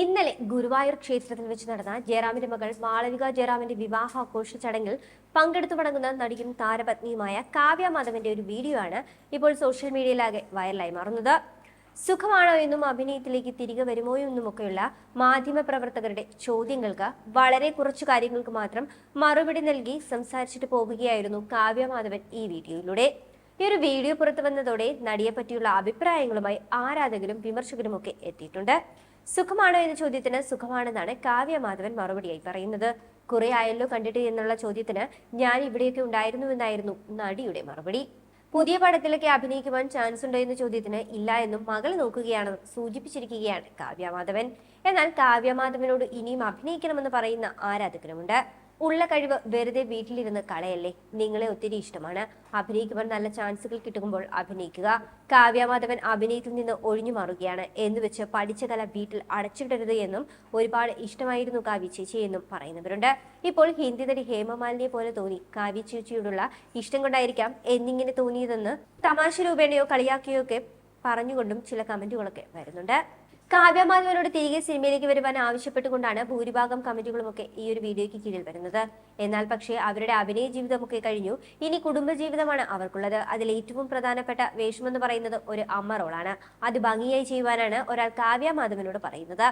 ഇന്നലെ ഗുരുവായൂർ ക്ഷേത്രത്തിൽ വെച്ച് നടന്ന ജയറാമിന്റെ മകൾ മാളവിക ജയറാമിന്റെ വിവാഹാഘോഷ ചടങ്ങിൽ പങ്കെടുത്തു മടങ്ങുന്ന നടിയും താരപത്നിയുമായ കാവ്യ മാധവന്റെ ഒരു വീഡിയോ ആണ് ഇപ്പോൾ സോഷ്യൽ മീഡിയയിലാകെ വൈറലായി മാറുന്നത്. സുഖമാണോ എന്നും അഭിനയത്തിലേക്ക് തിരികെ വരുമോ എന്നുമൊക്കെയുള്ള മാധ്യമ പ്രവർത്തകരുടെ ചോദ്യങ്ങൾക്ക് വളരെ കുറച്ചു കാര്യങ്ങൾക്ക് മാത്രം മറുപടി നൽകി സംസാരിച്ചിട്ട് പോവുകയായിരുന്നു കാവ്യ മാധവൻ ഈ വീഡിയോയിലൂടെ ഈ ഒരു വീഡിയോ പുറത്തു വന്നതോടെ നടിയെ പറ്റിയുള്ള അഭിപ്രായങ്ങളുമായി ആരാധകരും വിമർശകരും ഒക്കെ എത്തിയിട്ടുണ്ട്. സുഖമാണോ എന്ന ചോദ്യത്തിന് സുഖമാണെന്നാണ് കാവ്യ മാധവൻ മറുപടിയായി പറയുന്നത്. കുറെ ആയല്ലോ കണ്ടിട്ട് എന്നുള്ള ചോദ്യത്തിന് ഞാൻ ഇവിടെയൊക്കെ ഉണ്ടായിരുന്നു ഉണ്ടായിരുന്നുവെന്നായിരുന്നു നടിയുടെ മറുപടി. പുതിയ പടത്തിലൊക്കെ അഭിനയിക്കുവാൻ ചാൻസ് ഉണ്ടോ എന്ന ചോദ്യത്തിന് ഇല്ല എന്നും മകൾ നോക്കുകയാണെന്ന് സൂചിപ്പിച്ചിരിക്കുകയാണ് കാവ്യ മാധവൻ. എന്നാൽ കാവ്യ മാധവനോട് ഇനിയും അഭിനയിക്കണമെന്ന് പറയുന്ന ആരാധകരുമുണ്ട്. ഉള്ള കഴിവ് വെറുതെ വീട്ടിലിരുന്ന് കളയല്ലേ? നിങ്ങളെ ഒത്തിരി ഇഷ്ടമാണ്. അഭിനയിക്കുവാൻ നല്ല ചാൻസുകൾ കിട്ടുമ്പോൾ അഭിനയിക്കുക. കാവ്യമാധവൻ അഭിനയത്തിൽ നിന്ന് ഒഴിഞ്ഞു മാറുകയാണ്. എന്ന് വെച്ച് പഠിച്ച കല വീട്ടിൽ അടച്ചിടരുത് എന്നും ഒരുപാട് ഇഷ്ടമായിരുന്നു കാവ്യ ചേച്ചി എന്നും പറയുന്നവരുണ്ട്. ഇപ്പോൾ ഹിന്ദി നടി ഹേമമാലിനിയെ പോലെ തോന്നി. കാവ്യ ചേച്ചിയോടുള്ള ഇഷ്ടം കൊണ്ടായിരിക്കാം എന്നിങ്ങനെ തോന്നിയതെന്ന് തമാശ രൂപേണയോ കളിയാക്കിയോ ഒക്കെ പറഞ്ഞുകൊണ്ടും ചില കമന്റുകളൊക്കെ വരുന്നുണ്ട്. കാവ്യമാധവനോട് തിരികെ സിനിമയിലേക്ക് വരുവാൻ ആവശ്യപ്പെട്ടുകൊണ്ടാണ് ഭൂരിഭാഗം കമന്റുകളുമൊക്കെ ഈ ഒരു വീഡിയോയ്ക്ക് കീഴിൽ വരുന്നത്. എന്നാൽ പക്ഷേ അവരുടെ അഭിനയ ജീവിതമൊക്കെ കഴിഞ്ഞു. ഇനി കുടുംബജീവിതമാണ് അവർക്കുള്ളത്. അതിൽ ഏറ്റവും പ്രധാനപ്പെട്ട വേഷമെന്ന് പറയുന്നത് ഒരു അമ്മ റോളാണ്. അത് ഭംഗിയായി ചെയ്യുവാനാണ് ഒരാൾ കാവ്യ മാധവനോട് പറയുന്നത്.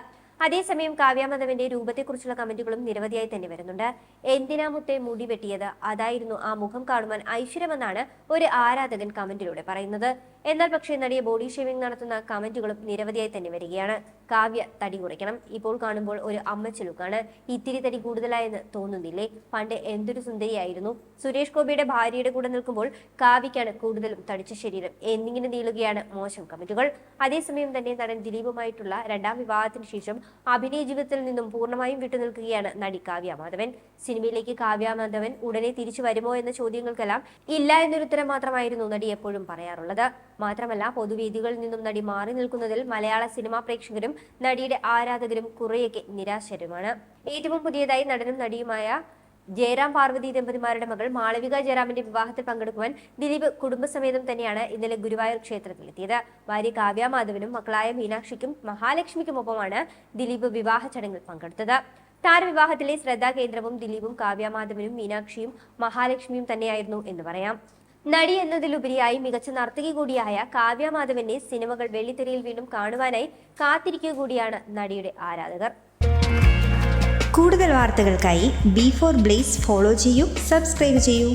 അതേസമയം കാവ്യാമാധവന്റെ രൂപത്തെക്കുറിച്ചുള്ള കമന്റുകളും നിരവധിയായി തന്നെ വരുന്നുണ്ട്. എന്തിനാ മുത്തെ മുടി വെട്ടിയത്? അതായിരുന്നു ആ മുഖം കാണുവാൻ ഐശ്വര്യമെന്നാണ് ഒരു ആരാധകൻ കമന്റിലൂടെ പറയുന്നത്. എന്നാൽ പക്ഷേ നടിയെ ബോഡി ഷേവിംഗ് നടത്തുന്ന കമന്റുകളും നിരവധിയായി തന്നെ വരികയാണ്. കാവ്യ തടി കുറയ്ക്കണം. ഇപ്പോൾ കാണുമ്പോൾ ഒരു അമ്മച്ച ലുക്കാണ് ഇത്തിരി തടി കൂടുതലായെന്ന് തോന്നുന്നില്ലേ? പണ്ട് എന്തൊരു സുന്ദരിയായിരുന്നു. സുരേഷ് ഗോപിയുടെ ഭാര്യയുടെ കൂടെ നിൽക്കുമ്പോൾ കാവ്യക്കാണ് കൂടുതലും തടിച്ച ശരീരം. എന്നിങ്ങനെ നീളുകയാണ് മോശം കമന്റുകൾ. അതേസമയം തന്നെ നടൻ ദിലീപുമായിട്ടുള്ള രണ്ടാം വിവാഹത്തിന് ശേഷം അഭിനയ ജീവിതത്തിൽ നിന്നും പൂർണമായും വിട്ടുനിൽക്കുകയാണ് നടി കാവ്യ മാധവൻ. സിനിമയിലേക്ക് കാവ്യ മാധവൻ ഉടനെ തിരിച്ചു വരുമോ എന്ന ചോദ്യങ്ങൾക്കെല്ലാം ഇല്ല എന്നൊരു ഉത്തരം മാത്രമായിരുന്നു നടി എപ്പോഴും പറയാറുള്ളത്. മാത്രമല്ല പൊതുവേദികളിൽ നിന്നും നടി മാറി നിൽക്കുന്നതിൽ മലയാള സിനിമാ പ്രേക്ഷകരും നടിയുടെ ആരാധകരും കുറെയൊക്കെ നിരാശരുമാണ്. ഏറ്റവും പുതിയതായി നടനും നടിയുമായ ജയറാം പാർവതി ദമ്പതിമാരുടെ മകൾ മാളവിക ജയറാമിന്റെ വിവാഹത്തിൽ പങ്കെടുക്കുവാൻ ദിലീപ് കുടുംബസമേതം തന്നെയാണ് ഇന്നലെ ഗുരുവായൂർ ക്ഷേത്രത്തിലെത്തിയത്. ഭാര്യ കാവ്യ മാധവനും മക്കളായ മീനാക്ഷിക്കും മഹാലക്ഷ്മിക്കുമൊപ്പമാണ് ദിലീപ് വിവാഹ ചടങ്ങിൽ പങ്കെടുത്തത്. താരവിവാഹത്തിലെ ശ്രദ്ധാകേന്ദ്രവും ദിലീപും കാവ്യ മാധവനും മീനാക്ഷിയും മഹാലക്ഷ്മിയും തന്നെയായിരുന്നു എന്ന് പറയാം. നടി എന്നതിലുപരിയായി മികച്ച നർത്തകി കൂടിയായ കാവ്യ മാധവന്റെ സിനിമകൾ വെള്ളിത്തിരയിൽ വീണ്ടും കാണുവാനായി കാത്തിരിക്കുക കൂടിയാണ് നടിയുടെ ആരാധകർ. കൂടുതൽ വാർത്തകൾക്കായി ബി ഫോർ ബ്ലേസ് ഫോളോ ചെയ്യൂ സബ്സ്ക്രൈബ് ചെയ്യൂ.